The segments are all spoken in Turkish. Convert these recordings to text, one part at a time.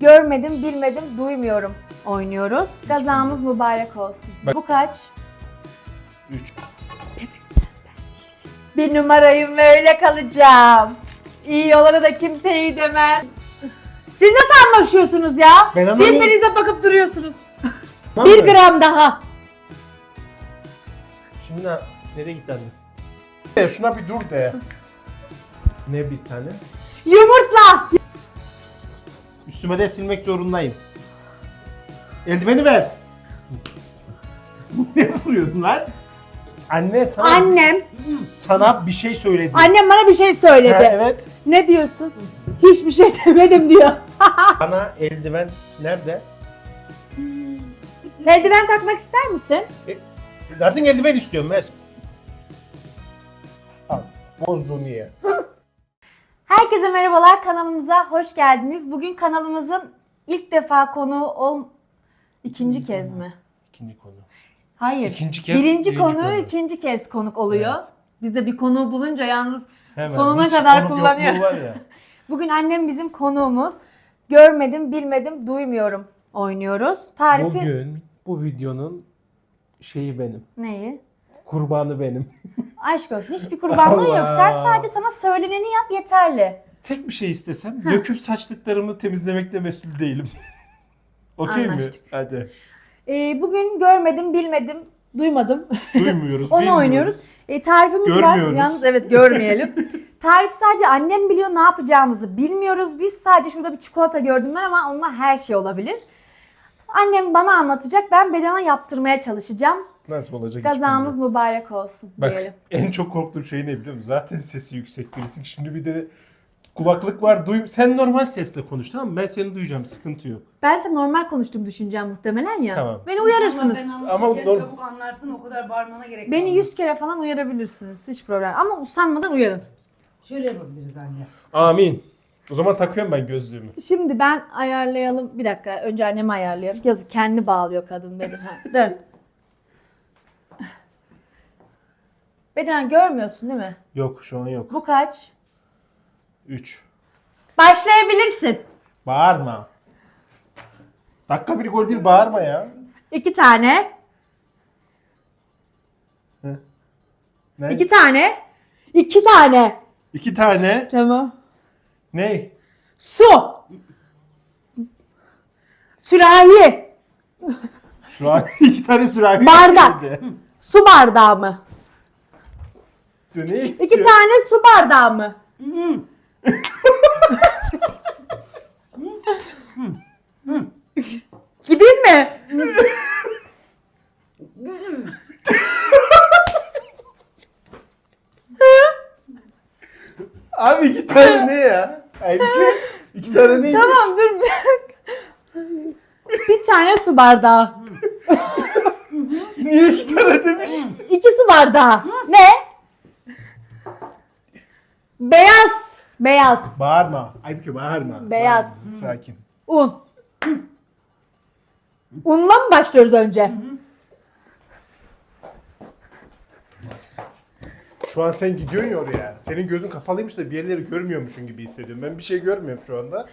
Görmedim, bilmedim, duymuyorum oynuyoruz. Gazamız mübarek olsun. Bak- Bu kaç? 3. Bir numarayım ve öyle kalacağım. İyi olana da kimse iyi demez. Siz nasıl anlaşıyorsunuz ya? Ben anlamıyorum. Birbirinize bakıp duruyorsunuz. Tamam Bir gram daha. Şimdi ne- nereye gitti anne? Şuna bir dur de. Ne bir tane? Yumurtla. Üstüme de silmek zorundayım. Eldiveni ver. ne vuruyorsun lan? Anne sana Annem, sana bir şey söyledi. annem bana bir şey söyledi. Ha, evet. Ne diyorsun? Hiçbir şey demedim diyor. Bana eldiven nerede? Eldiven takmak ister misin? E, zaten eldiven istiyorum ver. Al. Bozduğunu ye. Herkese merhabalar kanalımıza hoş geldiniz. Bugün kanalımızın ilk defa konuğu ol... ikinci kez mi? İkinci konu. Hayır. İkinci kez, Birinci, birinci konuğu konu. ikinci kez konuk oluyor. Evet. Biz de bir konuğu bulunca yalnız Hemen. Sonuna Hiç kadar kullanıyor. ya. bugün annem bizim konuğumuz. Görmedim, bilmedim, duymuyorum oynuyoruz. Tarifi Bugün bu videonun şeyi benim. neyi? Kurbanı benim. Aşk olsun. Hiçbir kurbanlığı yok. Sen Allah. sadece sana söyleneni yap yeterli. Tek bir şey istesem döküp saçlıklarımı temizlemekle mesul değilim. Okey mi? Anlaştık. Hadi. Ee, bugün görmedim, bilmedim, duymadım. Duymuyoruz. Onu bilmiyoruz. oynuyoruz. E, tarifimiz var. Görmüyoruz. Yalnız evet görmeyelim. Tarif sadece annem biliyor ne yapacağımızı bilmiyoruz. Biz sadece şurada bir çikolata gördüm ben ama onunla her şey olabilir. Annem bana anlatacak. Ben Belen'a yaptırmaya çalışacağım. Nasıl olacak? Gazamız bilmiyorum. mübarek olsun Bak diyelim. en çok korktuğum şey ne biliyor musun? Zaten sesi yüksek birisi. Şimdi bir de kulaklık var. Duy Sen normal sesle konuş tamam mı? Ben seni duyacağım. Sıkıntı yok. Ben size normal konuştuğumu düşüneceğim muhtemelen ya. Tamam. Beni uyarırsınız. Ama, Ama doğru- çabuk anlarsın o kadar bağırmana gerek Beni kalmaz. yüz kere falan uyarabilirsiniz. Hiç problem. Ama usanmadan uyarın. Şöyle yapabiliriz anne. Amin. O zaman takıyorum ben gözlüğümü. Şimdi ben ayarlayalım. Bir dakika. Önce annemi ayarlayalım. Yazık kendi bağlıyor kadın benim. Ha, dön. Beden görmüyorsun değil mi? Yok şu an yok. Bu kaç? 3. Başlayabilirsin. Bağırma. Dakika bir gol bir bağırma ya. İki tane. Ne? İki tane. İki tane. İki tane. Tamam. Ne? Su. Sürahi. An iki tane sürahi. Bardak. Su bardağı mı? Ne istiyor? İki tane su bardağı mı? Gideyim mi? Abi iki tane ne ya? Aybüke iki tane neymiş? Tamam dur bir dakika. Bir tane su bardağı. Niye iki tane demiş? İki su bardağı. Ne? Beyaz. Beyaz. Bağırma. Aybüke bağırma. Beyaz. Bağırma. Sakin. Un. Unla mı başlıyoruz önce? Şu an sen gidiyorsun ya oraya. Senin gözün kapalıymış da bir yerleri görmüyormuşsun gibi hissediyorum. Ben bir şey görmüyorum şu anda.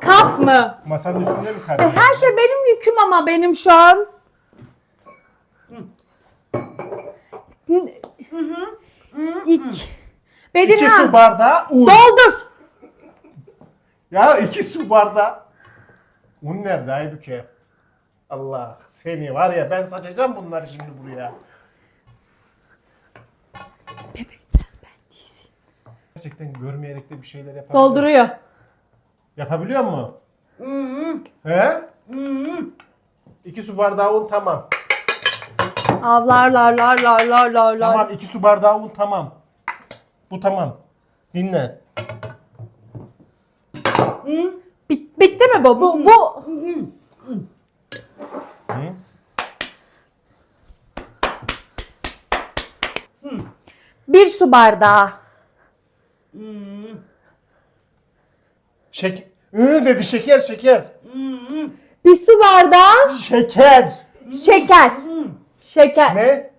Kap mı? Masanın üstünde mi kardeşim? Her şey benim yüküm ama benim şu an. İki. İki su bardağı un. doldur. Ya iki su bardağı. Un nerede Aybüke? Allah seni var ya ben saçacağım bunları şimdi buraya. Gerçekten görmeyerek de bir şeyler yapabiliyor. Dolduruyor. Yapabiliyor mu? He? İki su bardağı un tamam. Avlar lar lar lar lar lar. Tamam iki su bardağı un tamam. Bu tamam. Dinle. Bit- bitti mi bu? Bu, bu. Hı? Bir su bardağı. Şek Hı dedi şeker şeker. Bir su bardağı Şeker. şeker. Şeker. Ne?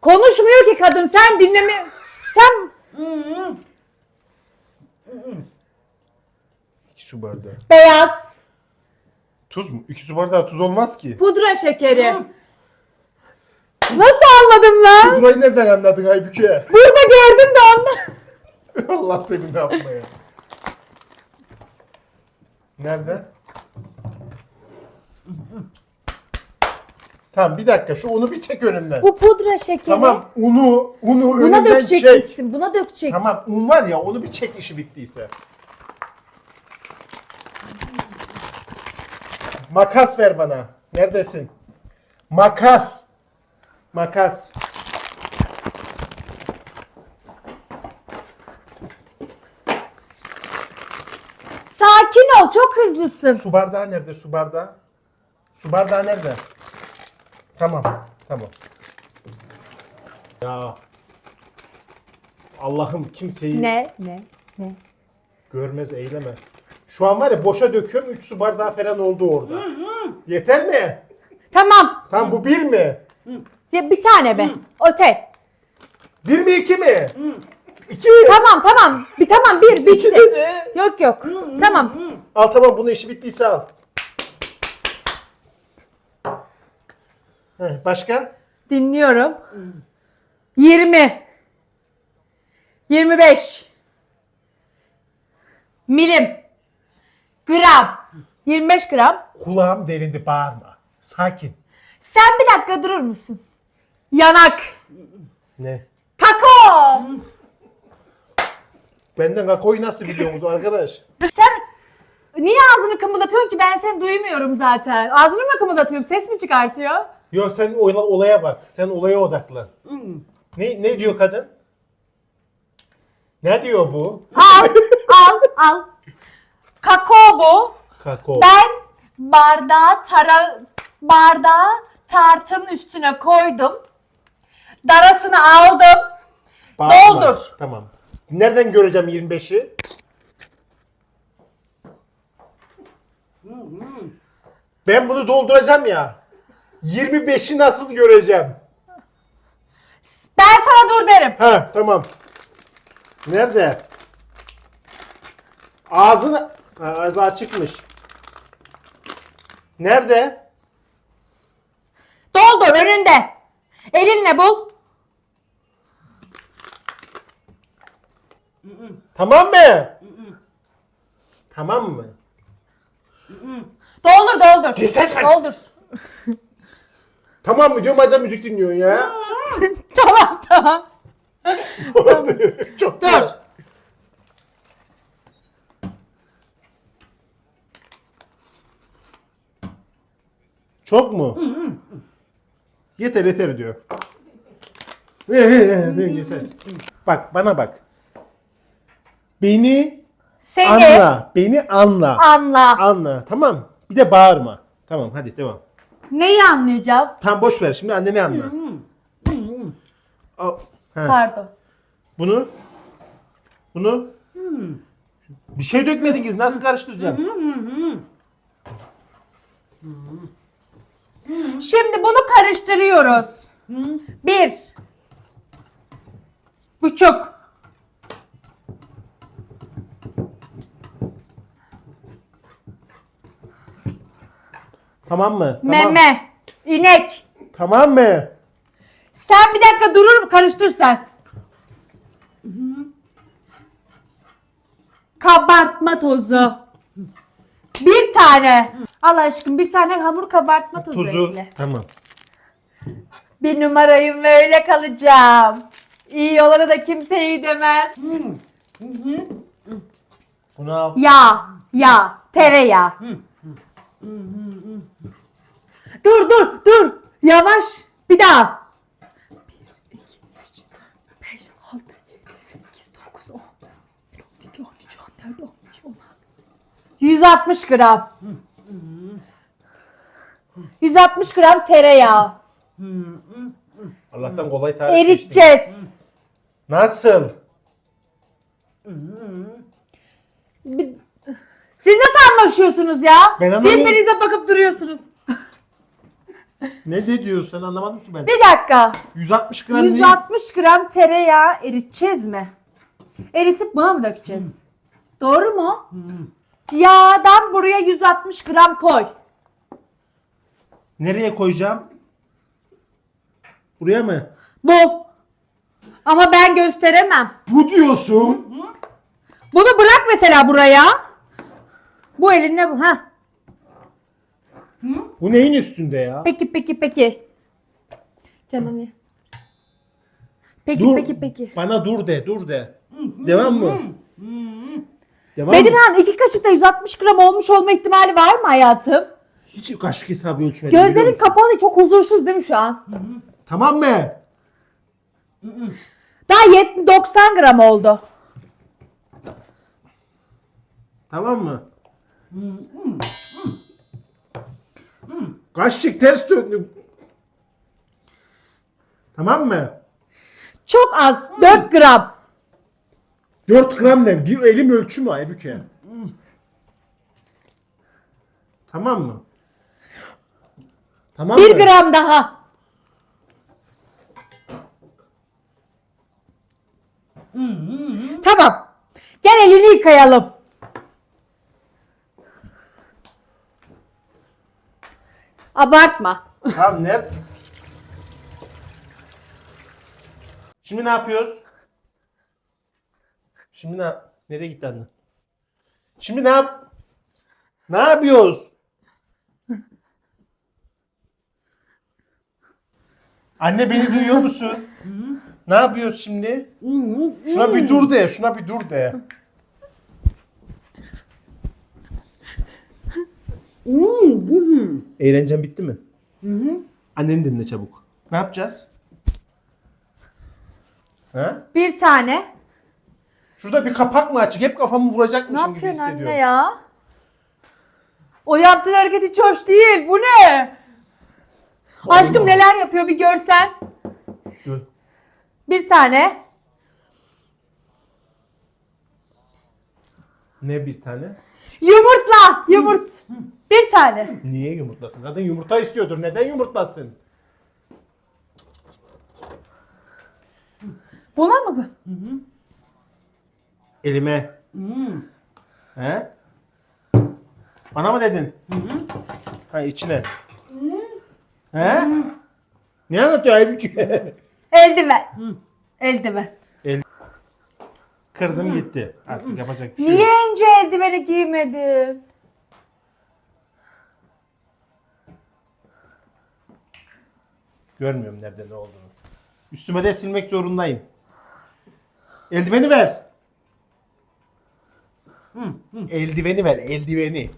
Konuşmuyor ki kadın. Sen dinleme. Sen 2 su bardağı. Beyaz. Tuz mu? 2 su bardağı tuz olmaz ki. Pudra şekeri. Nasıl anladım lan? Burayı nereden anladın Aybüke? Burada gördüm de ondan. Allah seni ne yapma ya. Nerede? Tamam bir dakika şu unu bir çek önümden. Bu pudra şekeri. Tamam unu unu Buna önümden çek. dökeceksin. Buna dökecek. Tamam un var ya onu bir çek işi bittiyse. Makas ver bana. Neredesin? Makas. Makas. Sakin ol. Çok hızlısın. Su bardağı nerede? Su bardağı. Su bardağı nerede? Tamam. Tamam. Ya. Allah'ım kimseyi Ne? Ne? Ne? görmez eyleme. Şu an var ya boşa döküyorum 3 su bardağı falan oldu orada. Yeter mi? Tamam. Tamam bu bir mi? Ya bir tane be. Öte. Bir mi iki mi? İki. Tamam tamam. Bir tamam bir İki bitti. dedi. Yok yok. Tamam. Al tamam bunun işi bittiyse al. Heh, başka? Dinliyorum. 20 25 milim gram 25 gram. Kulağım derindi bağırma. Sakin. Sen bir dakika durur musun? Yanak. Ne? Kakao. Benden kakoyu nasıl biliyorsunuz arkadaş? Sen niye ağzını kımıldatıyorsun ki ben seni duymuyorum zaten. Ağzını mı kımıldatıyorum? Ses mi çıkartıyor? Yok sen ola- olaya bak. Sen olaya odaklan. Ne ne diyor kadın? Ne diyor bu? Al, al, al. Kakao bu. Kakao. Ben bardağı tara bardağı tartının üstüne koydum. Darasını aldım. Bağırma. doldur. Tamam. Nereden göreceğim 25'i? Ben bunu dolduracağım ya. 25'i nasıl göreceğim? Ben sana dur derim. Ha tamam. Nerede? Ağzını... Ha, ağzı açıkmış. Nerede? Doldur önünde. Elinle bul. Tamam mı? tamam mı? Doldur doldur. Doldur. Tamam mı diyorum acaba müzik dinliyorsun ya. tamam tamam. Çok Dur. güzel. Çok mu? yeter yeter diyor. yeter. Bak bana bak. Beni Seni anla. Beni anla. anla. Anla. Tamam. Bir de bağırma. Tamam hadi devam. Neyi anlayacağım? Tam boş ver. Şimdi anneni anla. Al. Ha. Pardon. Bunu bunu bir şey dökmediniz. Nasıl karıştıracağım? Şimdi bunu karıştırıyoruz. Bir. Buçuk. Tamam mı? Tamam. Meme. inek. Tamam mı? Sen bir dakika durur mu? Karıştır sen. Kabartma tozu. Bir tane. Allah aşkına bir tane hamur kabartma tozu Tuzu. ekle. Tamam. Bir numarayım ve öyle kalacağım. İyi olana da kimse iyi demez. Bunu al. Yağ, yağ, tereyağı. Dur dur dur. Yavaş. Bir daha. 1, 2, 3, 5, 6, 7, 8, 9, 10, 12, 13, 14, 15, 16. 160 gram. 160 gram tereyağı. Allah'tan kolay tarif seçtim. Eriteceğiz. Nasıl? Bir- Siz nasıl anlaşıyorsunuz ya? Ben anlamıyorum. Birbirinize bakıp duruyorsunuz. Ne de diyorsun sen anlamadım ki ben. Bir dakika. 160 gram ne? 160 gram tereyağı eriteceğiz mi? Eritip buna mı dökeceğiz? Doğru mu? Yağdan buraya 160 gram koy. Nereye koyacağım? Buraya mı? Bol. Ama ben gösteremem. Bu diyorsun. Bunu bırak mesela buraya. Bu elinle bu. Ha. Bu neyin üstünde ya? Peki peki peki. Canım ya. Peki dur. peki peki. Bana dur de, dur de. Devam mı? Devam mı? Bedirhan iki kaşıkta 160 gram olmuş olma ihtimali var mı hayatım? Hiç kaşık hesabı ölçmedim. biliyor Gözlerin musun? kapalı çok huzursuz değil mi şu an? Tamam mı? Daha 70 90 gram oldu. Tamam mı? Kaşık ters döndüm. Tamam mı? Çok az 4 gram. 4 gram ne? Bir elim ölçü mü Aybüke? Tamam mı? Tamam 1 mı? gram daha. Tamam. Gel elini yıkayalım. Abartma. Tamam nerede? Şimdi ne yapıyoruz? Şimdi ne Nereye gitti anne? Şimdi ne yap? Ne yapıyoruz? Anne beni duyuyor musun? Ne yapıyoruz şimdi? Şuna bir dur de, şuna bir dur de. Eğlencen bitti mi? Anneni dinle çabuk. Ne yapacağız? Ha? Bir tane. Şurada bir kapak mı açık? Hep kafamı Ne vuracakmışım gibi yapıyorsun hissediyorum. anne ya? O yaptığın hareket hiç hoş değil. Bu ne? Aşkım neler yapıyor bir görsen. Dur. Bir tane. Ne bir tane? Yumurtla. Yumurt. Bir tane. Niye yumurtlasın? Kadın yumurta istiyordur. Neden yumurtlasın? Buna mı bu? Elime. He? Bana mı dedin? Ha içine. He? Ne anlatıyor Aybüke? Eldiven. Eldiven. Kırdım gitti. Artık yapacak bir şey yok. Niye ince eldiveni giymedin? Görmüyorum nerede ne olduğunu. Üstüme de silmek zorundayım. Eldiveni ver. Eldiveni ver, eldiveni.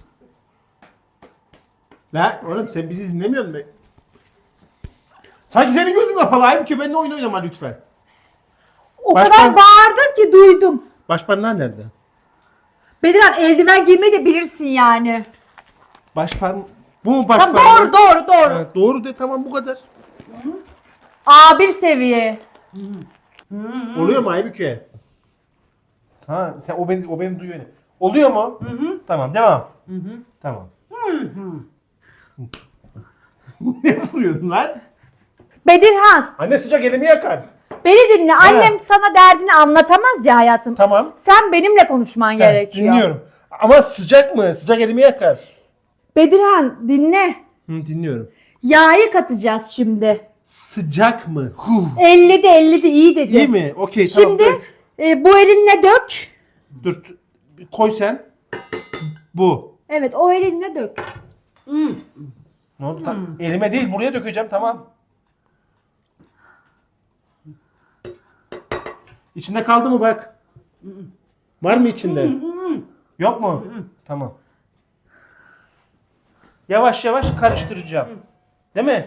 La oğlum sen bizi dinlemiyor musun? be? Sanki senin gözün kapalı. Halbuki benimle oyun oynama lütfen. O Başkan- kadar bağırdın ki duydum. Başparmağı nerede? Bedirhan eldiven giymeyi de bilirsin yani. Başparm... Bu mu Tamam, başparmağı? doğru doğru doğru. Ha, doğru de tamam bu kadar. A1 seviye. Oluyor mu Aybüke? Ha, sen o beni o beni duyuyor. Oluyor mu? Tamam, devam. Tamam. ne vuruyorsun lan? Bedirhan Anne sıcak elimi yakar. beni dinle. Annem sana derdini anlatamaz ya hayatım. Tamam. Sen benimle konuşman Heh, gerekiyor. Dinliyorum. Ama sıcak mı? Sıcak elimi yakar. Bedirhan dinle. Hı, dinliyorum. Yağı katacağız şimdi. Sıcak mı? Huh. 50 de 50 de iyi dedi. İyi mi? Okey tamam. Şimdi dök. e, bu elinle dök. Dur. Koy sen. Bu. Evet o elinle dök. Ne oldu? Ta- elime değil buraya dökeceğim tamam. İçinde kaldı mı bak. Var mı içinde? Yok mu? Tamam. Yavaş yavaş karıştıracağım. Değil mi?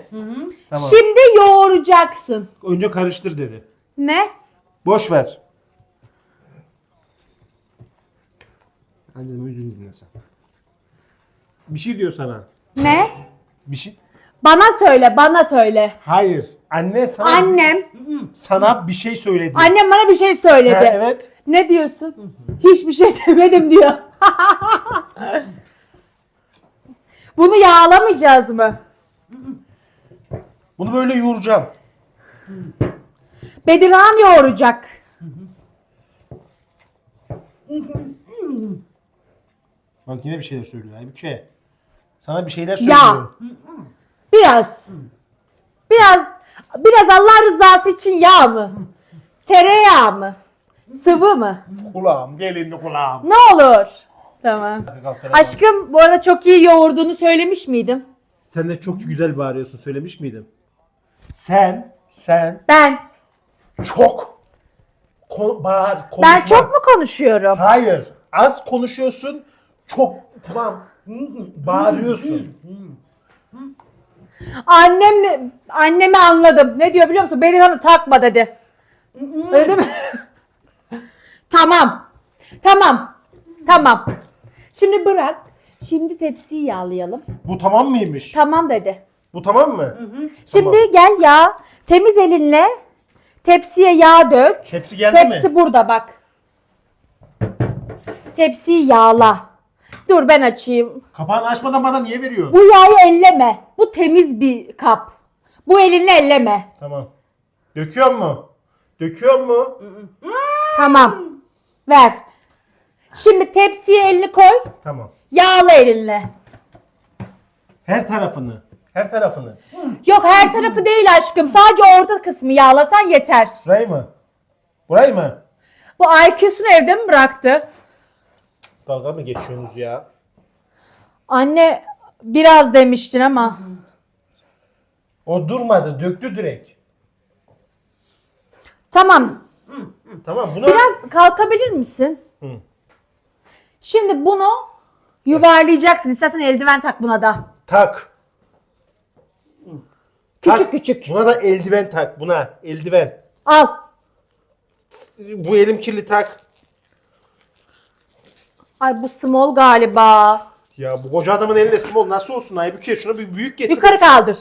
Tamam. Şimdi yoğuracaksın. Önce karıştır dedi. Ne? Boş ver. Hadi müziğini dinle sen. Bir şey diyor sana. Ne? Bir şey. Bana söyle, bana söyle. Hayır. Anne sana Annem, sana bir şey söyledi. annem bana bir şey söyledi. Ha, evet. Ne diyorsun? Hiçbir şey demedim diyor. Bunu yağlamayacağız mı? Bunu böyle yoğuracağım. Bedirhan yoğuracak. Bak yine bir şeyler söylüyor Aybüke. Sana bir şeyler Ya. söylüyor. Biraz. Biraz biraz Allah rızası için yağ mı? Tereyağı mı? Sıvı mı? Kulağım gelindi kulağım. Ne olur. Tamam. Aşkım bu arada çok iyi yoğurduğunu söylemiş miydim? Sen de çok güzel bağırıyorsun söylemiş miydim? Sen, sen Ben. çok ko- bağır, konuşma. Ben çok mu konuşuyorum? Hayır. Az konuşuyorsun. Çok kulağım bağırıyorsun. Annem annemi anladım. Ne diyor biliyor musun? Bedirhan'ı takma dedi. Öyle değil mi? tamam. Tamam. Tamam. Şimdi bırak. Şimdi tepsiyi yağlayalım. Bu tamam mıymış? Tamam dedi. Bu tamam mı? Şimdi gel yağ. Temiz elinle tepsiye yağ dök. Tepsi geldi Tepsi mi? burada bak. Tepsiyi yağla. Dur ben açayım. Kapağını açmadan bana niye veriyorsun? Bu yağı elleme. Bu temiz bir kap. Bu elinle elleme. Tamam. Döküyor mu? Döküyor mu? Tamam. Ver. Şimdi tepsiye elini koy. Tamam. Yağla elinle. Her tarafını. Her tarafını. Yok her tarafı değil aşkım. Sadece orta kısmı yağlasan yeter. Şurayı mı? Burayı mı? Bu IQ'sunu evde mi bıraktı? Dalga mı geçiyorsunuz ya? Anne biraz demiştin ama. O durmadı. Döktü direkt. Tamam. Tamam bunu Biraz kalkabilir misin? Hı. Şimdi bunu yuvarlayacaksın. İstersen eldiven tak buna da. tak. Küçük Tak. küçük. Buna da eldiven tak. Buna eldiven. Al. Bu elim kirli tak. Ay bu small galiba. Ya bu koca adamın elinde small nasıl olsun Aybüke? Şuna bir büyük getir. Yukarı kaldır.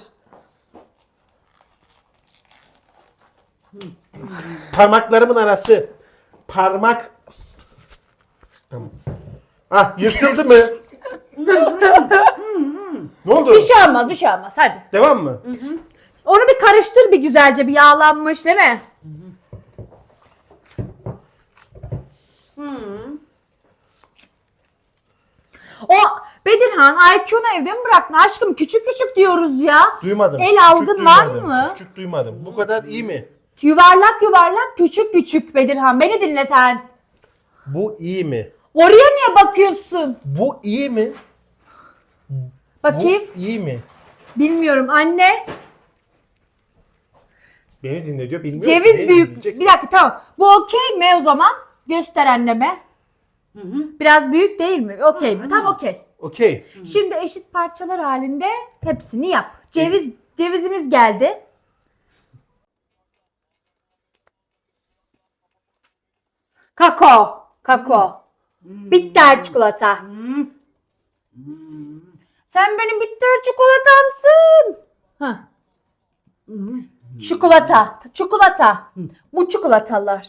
Parmaklarımın arası. Parmak. Tamam. Ah yırtıldı mı? ne oldu? Bir şey olmaz bir şey olmaz hadi. Devam mı? Onu bir karıştır bir güzelce bir yağlanmış değil mi? O Bedirhan IQ'nu evde mi bıraktın? Aşkım küçük küçük diyoruz ya. Duymadım. El Küçük algın var duymadım. mı? Küçük duymadım. Bu kadar iyi mi? Yuvarlak yuvarlak küçük küçük Bedirhan. Beni dinle sen. Bu iyi mi? Oraya niye bakıyorsun? Bu iyi mi? Bakayım. Bu iyi mi? Bilmiyorum anne. Beni dinle diyor. Bilmiyorum. Ceviz Neyi büyük. dinleyeceksin? Bir dakika tamam. Bu okey mi o zaman? Göster anneme. Biraz büyük değil mi? Okey mi? Tamam okey. Okey. Şimdi eşit parçalar halinde hepsini yap. Ceviz cevizimiz geldi. Kakao. Kakao. Bitter çikolata. Sen benim bitter çikolatamsın. Hah. Çikolata. Çikolata. Bu çikolatalar.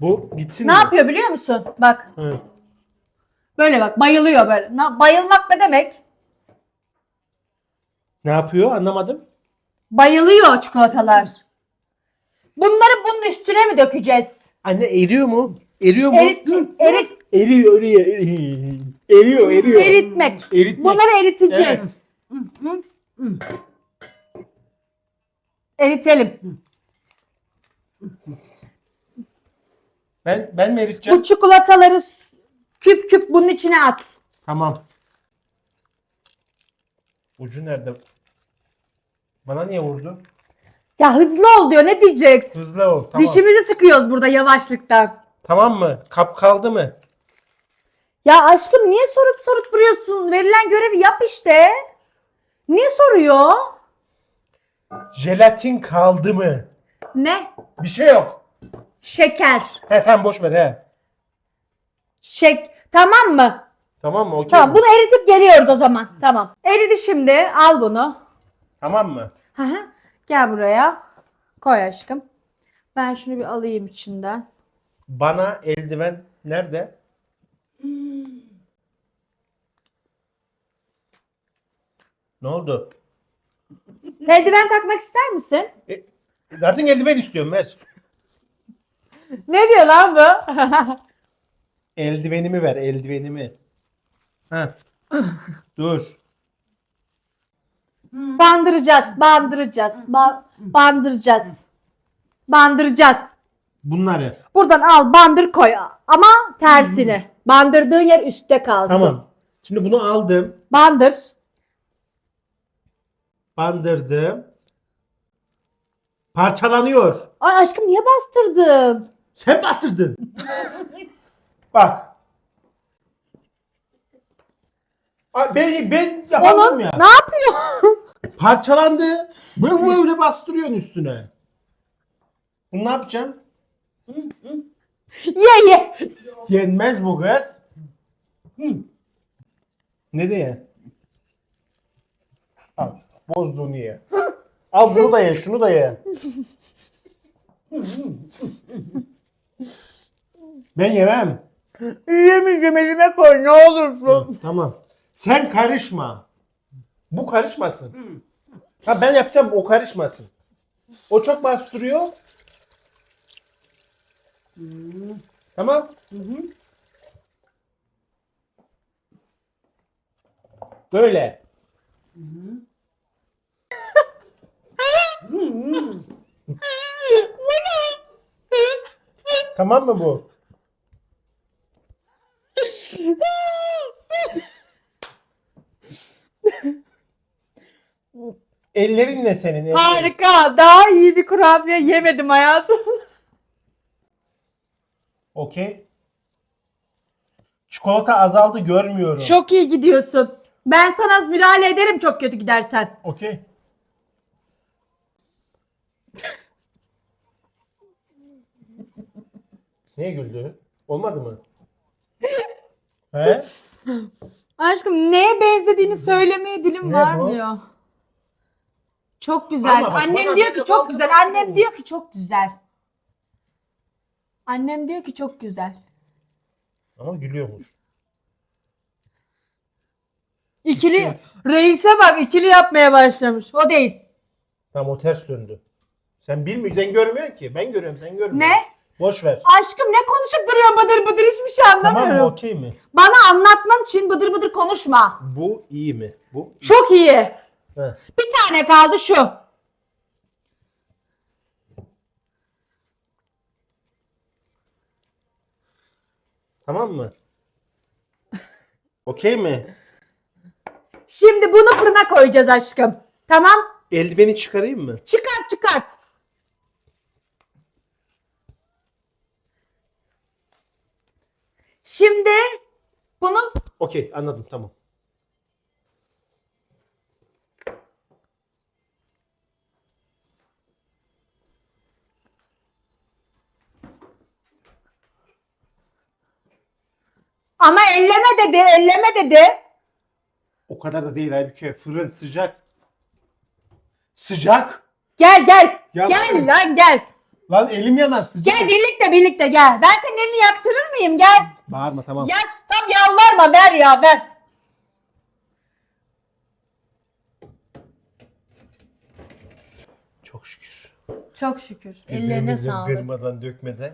Bu gitsin Ne mi? yapıyor biliyor musun? Bak. Hı. Böyle bak bayılıyor böyle. Na- bayılmak ne demek? Ne yapıyor? Anlamadım. Bayılıyor çikolatalar. Bunları bunun üstüne mi dökeceğiz? Anne eriyor mu? Eriyor mu? Erit, erit, Eriyor, eriyor, eriyor. Eriyor, eriyor. eritmek. Eritmek. Bunları eriteceğiz. Eritelim. Ben ben mi eriteceğim? Bu çikolataları s- küp küp bunun içine at. Tamam. Ucu nerede? Bana niye vurdu? Ya hızlı ol diyor ne diyeceksin? Hızlı ol. Tamam. Dişimizi sıkıyoruz burada yavaşlıktan. Tamam mı? Kap kaldı mı? Ya aşkım niye sorup sorup duruyorsun? Verilen görevi yap işte. Niye soruyor? Jelatin kaldı mı? Ne? Bir şey yok. Şeker. He tamam boş ver he. Şek. Tamam mı? Tamam mı? Okey. Tamam mi? bunu eritip geliyoruz o zaman. Tamam. Eridi şimdi. Al bunu. Tamam mı? Hı hı. Gel buraya. Koy aşkım. Ben şunu bir alayım içinden. Bana eldiven nerede? Ne oldu? Eldiven takmak ister misin? E, zaten eldiven istiyorum ver. ne diyor lan bu? Eldivenimi ver eldivenimi. Heh. Dur. Bandıracağız, bandıracağız, ba- bandıracağız. Bandıracağız. Bunları. Buradan al bandır koy ama tersine. Bandırdığın yer üstte kalsın. Tamam. Şimdi bunu aldım. Bandır. Bandırdım. Parçalanıyor. Ay aşkım niye bastırdın? Sen bastırdın. Bak. Ay, Ben, ben yapamadım Onun ya. ne yapıyor? Parçalandı. Böyle böyle bastırıyorsun üstüne. Bunu ne yapacağım? ye ye. Yenmez bu kız. Nereye? Al. Bozduğunu ye. Al bunu da ye, şunu da ye. ben yemem. Yiyemeyeceğim elime koy ne olursun. Tamam. Sen karışma. Bu karışmasın. Ha ben yapacağım o karışmasın. O çok bastırıyor. Tamam. Böyle. tamam mı bu? Ellerinle senin ellerin. Harika. Daha iyi bir kurabiye yemedim hayatım. Okey. Çikolata azaldı görmüyorum. Çok iyi gidiyorsun. Ben sana müdahale ederim çok kötü gidersen. Okey. Niye güldü? Olmadı mı? He? Aşkım neye benzediğini söylemeye dilim Ne bu? varmıyor. Çok güzel. Ama bak, Annem bana diyor ki çok güzel. Annem diyor ki çok güzel. Annem diyor ki çok güzel. Ama gülüyormuş. İkili reise bak ikili yapmaya başlamış. O değil. Tamam o ters döndü. Sen bilmiyorsun, sen görmüyorsun ki. Ben görüyorum, sen görmüyorsun. Ne? Boş ver. Aşkım ne konuşup duruyorsun bıdır bıdır hiçbir şey Tamam anlamıyorum. mı? Okey mi? Bana anlatman için bıdır bıdır konuşma. Bu iyi mi? Bu iyi. Çok iyi. Heh. Bir tane kaldı şu. Tamam mı? Okey mi? Şimdi bunu fırına koyacağız aşkım. Tamam? Eldiveni çıkarayım mı? Çıkart çıkart. Şimdi bunu Okey anladım tamam. Ama elleme dedi, elleme dedi. O kadar da değil Aybüke. Fırın sıcak. Sıcak. Gel gel. Ya gel lan gel. Lan elim yanar sıcak. Gel birlikte birlikte gel. Ben senin elini yaktırır mıyım? Gel. Bağırma tamam. Ya tam yalvarma ver ya ver. Çok şükür. Çok şükür. Ellerine Birbirimizi sağlık. kırmadan dökmeden.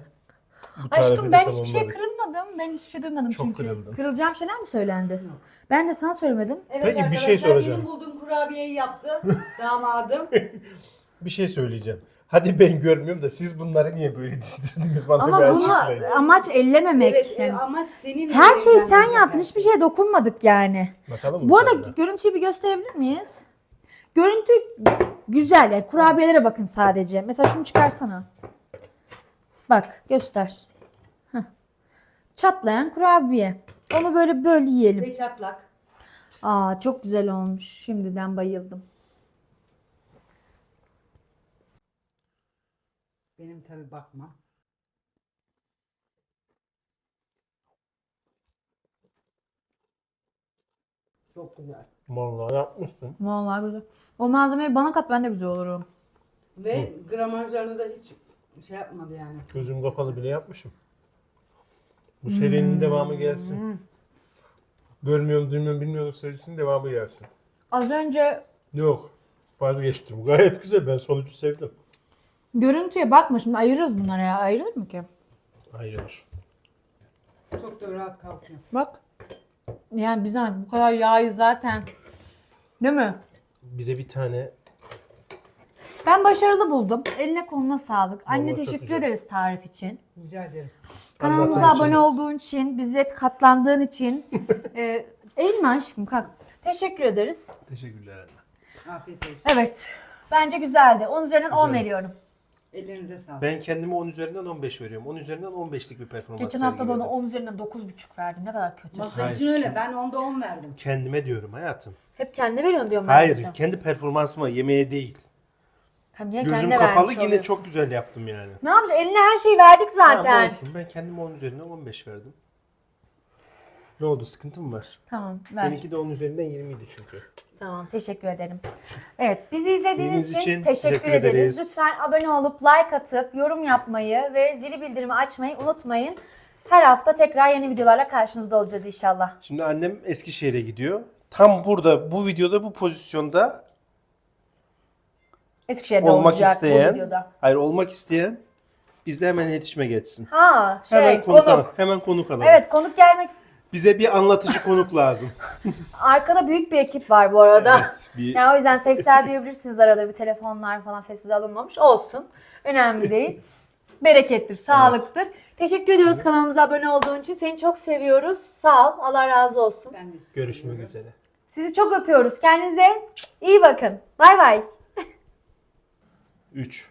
bu tarifi Aşkım de ben hiçbir şey tamamladık. kırılmadım. Ben hiçbir şey duymadım Çok çünkü. kırıldın. Kırılacağım şeyler mi söylendi? Ben de sana söylemedim. Evet Peki, bir arkadaşlar şey soracağım. benim bulduğum kurabiyeyi yaptı damadım. Bir şey söyleyeceğim. Hadi ben görmüyorum da siz bunları niye böyle dizdirdiniz bana bir Ama bunu açıklayın. amaç ellememek. evet e, yani. amaç senin Her şeyi sen yaptın. Hiçbir şey. şeye dokunmadık yani. Bakalım mı Bu arada sonra? görüntüyü bir gösterebilir miyiz? Görüntü güzel yani kurabiyelere bakın sadece. Mesela şunu çıkarsana. Bak göster. Çatlayan kurabiye. Onu böyle böyle yiyelim. Ve çatlak. Aa çok güzel olmuş. Şimdiden bayıldım. Benim tabi bakma. Çok güzel. Vallahi yapmışsın. Vallahi güzel. O malzemeyi bana kat ben de güzel olurum. Ve gramajlarını da hiç şey yapmadı yani. Gözüm kapalı bile yapmışım. Bu serinin devamı gelsin. Görmüyorum, duymuyorum, bilmiyorum serisinin devamı gelsin. Az önce Yok. Vazgeçtim. Gayet güzel. Ben sonucu sevdim. görüntüye bakma şimdi ayırırız bunları ya. Ayrılır mı ki? Ayrı olur. Çok da rahat kalkıyor. Bak. Yani biz hani bu kadar yağı zaten. Değil mi? Bize bir tane Ben başarılı buldum. Eline koluna sağlık. Anne Vallahi çok teşekkür güzel. ederiz tarif için. Rica ederim. Kanalımıza Anlatan abone için. olduğun için, bize katlandığın için. e, eğilme aşkım kalk. Teşekkür ederiz. Teşekkürler anne. Afiyet olsun. Evet. Bence güzeldi. 10 üzerinden 10 Güzel. veriyorum. Ellerinize sağlık. Ben kendime 10 üzerinden 15 veriyorum. 10 üzerinden 15'lik bir performans Geçen hafta bana sergiledim. 10 üzerinden 9,5 verdin. Ne kadar kötü. Masa Hayır, için öyle. Ben onda 10 verdim. Kendime diyorum hayatım. Hep kendine veriyorsun diyorum ben Hayır, zaten. kendi performansıma, yemeğe değil. Tabii niye Gözüm kendine kapalı vermiş yine oluyorsun? çok güzel yaptım yani. Ne yapacağız? Eline her şeyi verdik Tamam zaten. olsun. Ben kendime 10 üzerinden 15 verdim. Ne oldu? Sıkıntı mı var? Tamam ver. Seninki de 10 üzerinden 20 idi çünkü. Tamam teşekkür ederim. Evet bizi izlediğiniz İzlediğiniz için, için teşekkür, teşekkür ederiz. ederiz. Lütfen abone olup like atıp yorum yapmayı ve zili bildirimi açmayı unutmayın. Her hafta tekrar yeni videolarla karşınızda olacağız inşallah. Şimdi annem Eskişehir'e gidiyor. Tam burada bu videoda bu pozisyonda Eskişehir'de olmak olacak bu isteyen, videoda. hayır olmak isteyen bizde hemen iletişime geçsin. Ha şey hemen konuk, konuk. alalım. Hemen konuk alalım. Evet konuk gelmek Bize bir anlatıcı konuk lazım. Arkada büyük bir ekip var bu arada. evet, bir Yani o yüzden sesler duyabilirsiniz arada bir telefonlar falan sessiz alınmamış. Olsun. Önemli değil. Berekettir, sağlıktır. Teşekkür ediyoruz kanalımıza abone olduğun için. Seni çok seviyoruz. Sağ ol. Allah razı olsun. Ben de görüşmek üzere. Sizi çok öpüyoruz. Kendinize iyi bakın. Bay bay. 3